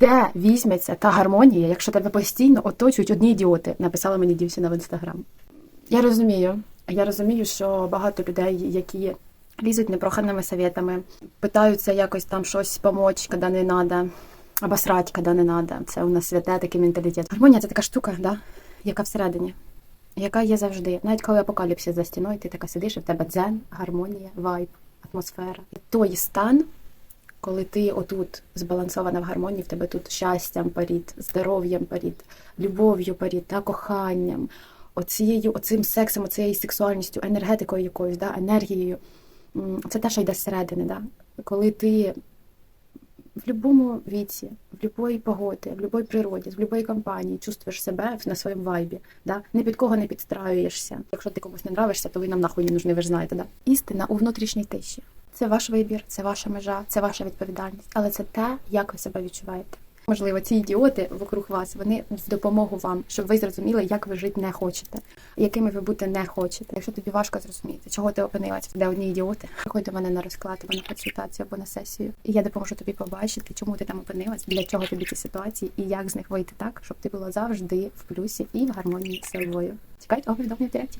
Де візьметься та гармонія, якщо тебе постійно оточують одні ідіоти? Написала мені дівчина в інстаграм. Я розумію. Я розумію, що багато людей, які лізуть непроханими советами, питаються якось там щось помочь, коли не треба, або срать, коли не треба. Це у нас святе такий менталітет. Гармонія це така штука, да? яка всередині, яка є завжди. Навіть коли апокаліпсис за стіною, ти така сидиш, і в тебе дзен, гармонія, вайб, атмосфера. І той стан, коли ти отут збалансована в гармонії, в тебе тут щастям парід, здоров'ям парід, любов'ю парід, та коханням, оцією, оцим сексом, оцією сексуальністю, енергетикою якоюсь, да, енергією. Це те, що йде зсередини, да? коли ти в будь-якому віці, в будь-якій погоді, в будь-якій природі, в будь-якій компанії чувствуєш себе на своєму вайбі, да? ні під кого не підстраюєшся. Якщо ти комусь не нравишся, то ви нам нахуй не нужны, ви ж знаєте, да? Істина у внутрішній тиші. Це ваш вибір, це ваша межа, це ваша відповідальність, але це те, як ви себе відчуваєте. Можливо, ці ідіоти вокруг вас вони в допомогу вам, щоб ви зрозуміли, як ви жити не хочете, якими ви бути не хочете. Якщо тобі важко зрозуміти, чого ти опинилася, де одні ідіоти, приходь до мене на розклад або на консультацію або на сесію, і я допоможу тобі побачити, чому ти там опинилась, для чого тобі ці ситуації, і як з них вийти так, щоб ти була завжди в плюсі і в гармонії з собою. Чекайте в директі.